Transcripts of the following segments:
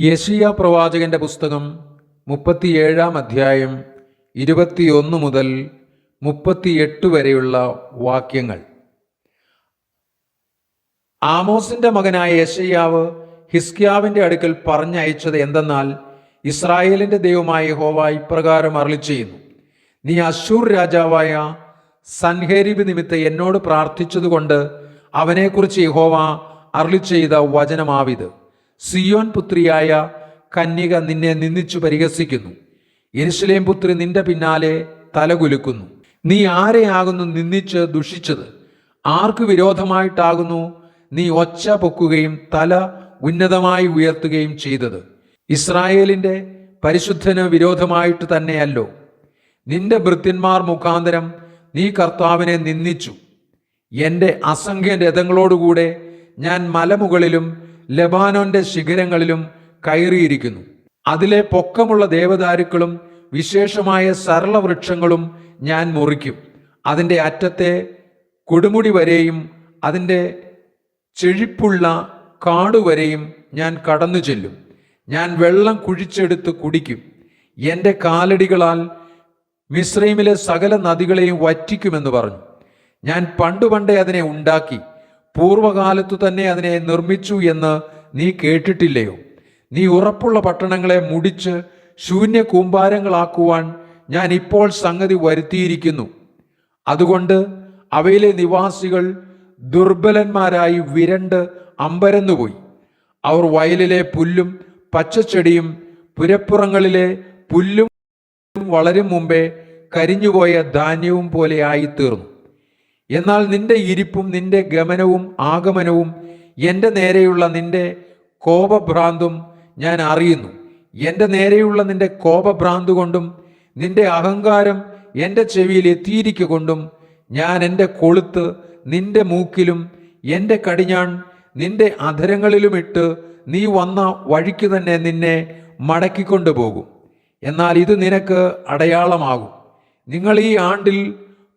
യഷിയ പ്രവാചകന്റെ പുസ്തകം മുപ്പത്തിയേഴാം അധ്യായം ഇരുപത്തിയൊന്ന് മുതൽ മുപ്പത്തിയെട്ട് വരെയുള്ള വാക്യങ്ങൾ. ആമോസിന്റെ മകനായ യശയ്യാവ് ഹിസ്കിയാവിന്റെ അടുക്കൽ പറഞ്ഞയച്ചത് എന്തെന്നാൽ ഇസ്രായേലിന്റെ ദൈവമായ ഹോവ ഇപ്രകാരം അരളി ചെയ്യുന്നു നീ അശൂർ രാജാവായ സൻഹേരിബ് നിമിത്തം എന്നോട് പ്രാർത്ഥിച്ചതുകൊണ്ട് അവനെക്കുറിച്ച് യഹോവ അരളി ചെയ്ത വചനമാവിത്. സിയോൻ പുത്രിയായ കന്യക നിന്നെ നിന്ദിച്ചു പരിഹസിക്കുന്നു. യെരുശലേം പുത്രി നിന്റെ പിന്നാലെ തലകുലുക്കുന്നു. നീ ആരെയാകുന്നു നിന്ദിച്ച് ദുഷിച്ചത്? ആർക്ക് വിരോധമായിട്ടാകുന്നു നീ ഒച്ച പൊക്കുകയും തല ഉന്നതമായി ഉയർത്തുകയും ചെയ്തത്? ഇസ്രായേലിന്റെ പരിശുദ്ധന് വിരോധമായിട്ട് തന്നെയല്ലോ. നിന്റെ ഭൃത്യന്മാർ മുഖാന്തരം നീ കർത്താവിനെ നിന്ദിച്ചു. എന്റെ അസംഖ്യ രഥങ്ങളോടുകൂടെ ഞാൻ മലമുകളിലും ലബാനോന്റെ ശിഖരങ്ങളിലും കയറിയിരിക്കുന്നു. അതിലെ പൊക്കമുള്ള ദേവദാരുക്കളും വിശേഷമായ സരളവൃക്ഷങ്ങളും ഞാൻ മുറിക്കും. അതിന്റെ അറ്റത്തെ കൊടുമുടി വരെയും അതിന്റെ ചെഴിപ്പുള്ള കാടുവരെയും ഞാൻ കടന്നു ചെല്ലും. ഞാൻ വെള്ളം കുഴിച്ചെടുത്ത് കുടിക്കും. എന്റെ കാലടികളാൽ മിശ്രൈമിലെ സകല നദികളെയും വറ്റിക്കുമെന്ന് പറഞ്ഞു. ഞാൻ പണ്ടു പണ്ടേ അതിനെ ഉണ്ടാക്കി. പൂർവകാലത്തു തന്നെ അതിനെ നിർമ്മിച്ചു എന്ന് നീ കേട്ടിട്ടില്ലയോ? നീ ഉറപ്പുള്ള പട്ടണങ്ങളെ മുടിച്ച് ശൂന്യ കൂമ്പാരങ്ങളാക്കുവാൻ ഞാൻ ഇപ്പോൾ സംഗതി വരുത്തിയിരിക്കുന്നു. അതുകൊണ്ട് അവയിലെ നിവാസികൾ ദുർബലന്മാരായി വിരണ്ട് അമ്പരന്നുപോയി. അവർ വയലിലെ പുല്ലും പച്ചച്ചെടിയും പുരപ്പുറങ്ങളിലെ പുല്ലും വളരും മുമ്പേ കരിഞ്ഞുപോയ ധാന്യവും പോലെ ആയിത്തീർന്നു. എന്നാൽ നിന്റെ ഇരിപ്പും നിന്റെ ഗമനവും ആഗമനവും എന്റെ നേരെയുള്ള നിന്റെ കോപഭ്രാന്തും ഞാൻ അറിയുന്നു. എന്റെ നേരെയുള്ള നിന്റെ കോപഭ്രാന്ത് കൊണ്ടും നിന്റെ അഹങ്കാരം എന്റെ ചെവിയിൽ എത്തിയിരിക്കൊണ്ടും ഞാൻ എന്റെ കൊളുത്ത് നിന്റെ മൂക്കിലും എന്റെ കടിഞ്ഞാൺ നിന്റെ അധരങ്ങളിലും ഇട്ട് നീ വന്ന വഴിക്ക് തന്നെ നിന്നെ മടക്കിക്കൊണ്ടുപോകും. എന്നാൽ ഇത് നിനക്ക് അടയാളമാകും. നിങ്ങൾ ഈ ആണ്ടിൽ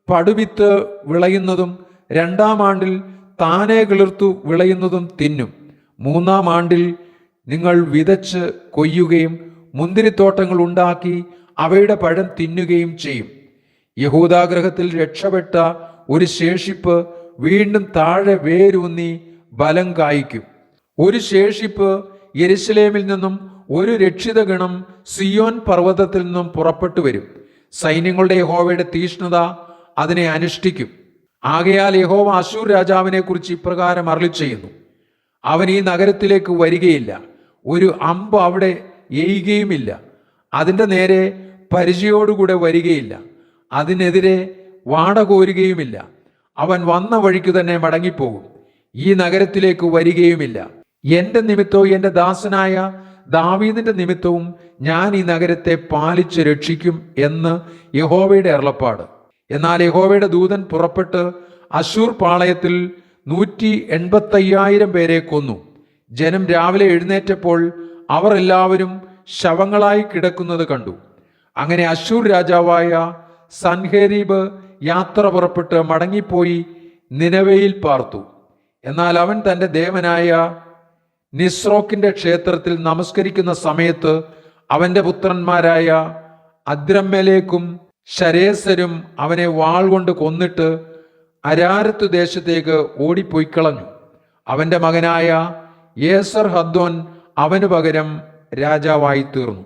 പടുവിത്ത് വിളയുന്നതും രണ്ടാം ആണ്ടിൽ താനെ കിളിർത്തു വിളയുന്നതും തിന്നും. മൂന്നാം ആണ്ടിൽ നിങ്ങൾ വിതച്ച് കൊയ്യുകയും മുന്തിരിത്തോട്ടങ്ങൾ ഉണ്ടാക്കി അവയുടെ പഴം തിന്നുകയും ചെയ്യും. യഹൂദാഗ്രഹത്തിൽ രക്ഷപ്പെട്ട ഒരു ശേഷിപ്പ് വീണ്ടും താഴെ വേരൂന്നി ബലം കായ്ക്കും. ഒരു ശേഷിപ്പ് യെരുസലേമിൽ നിന്നും ഒരു രക്ഷിത ഗണം സിയോൻ പർവതത്തിൽ നിന്നും പുറപ്പെട്ടു വരും. സൈന്യങ്ങളുടെ ഹോവയുടെ തീഷ്ണത അതിനെ അനുഷ്ഠിക്കും. ആകയാൽ യഹോവ അശൂർ രാജാവിനെ കുറിച്ച് ഇപ്രകാരം അരളി ചെയ്യുന്നു. അവൻ ഈ നഗരത്തിലേക്ക് വരികയില്ല. ഒരു അമ്പ് അവിടെ എയ്യുകയുമില്ല. അതിന്റെ നേരെ പരിചയോടുകൂടെ വരികയില്ല. അതിനെതിരെ വാട കോരുകയുമില്ല. അവൻ വന്ന വഴിക്ക് തന്നെ മടങ്ങിപ്പോകും. ഈ നഗരത്തിലേക്ക് വരികയുമില്ല. എന്റെ നിമിത്തവും എന്റെ ദാസനായ ദാവീദിന്റെ നിമിത്തവും ഞാൻ ഈ നഗരത്തെ പാലിച്ച് രക്ഷിക്കും എന്ന് യഹോവയുടെ അരുളപ്പാട്. എന്നാൽ യഹോവയുടെ ദൂതൻ പുറപ്പെട്ട് അശൂർ പാളയത്തിൽ നൂറ്റി എൺപത്തയ്യായിരം പേരെ കൊന്നു. ജനം രാവിലെ എഴുന്നേറ്റപ്പോൾ അവർ എല്ലാവരും ശവങ്ങളായി കിടക്കുന്നത് കണ്ടു. അങ്ങനെ അശൂർ രാജാവായ സൻഹേരീബ് യാത്ര പുറപ്പെട്ട് മടങ്ങിപ്പോയി നിലവയിൽ പാർത്തു. എന്നാൽ അവൻ തന്റെ ദേവനായ നിസ്രോക്കിന്റെ ക്ഷേത്രത്തിൽ നമസ്കരിക്കുന്ന സമയത്ത് അവന്റെ പുത്രന്മാരായ അദ്രമ്മലേക്കും ശരേസരും അവനെ വാൾ കൊണ്ട് കൊന്നിട്ട് അരാരത്ത് ദേശത്തേക്ക് ഓടിപ്പോയി കളഞ്ഞു അവന്റെ മകനായ യേസർ ഹദ്വൻ അവന് പകരം രാജാവായി തീർന്നു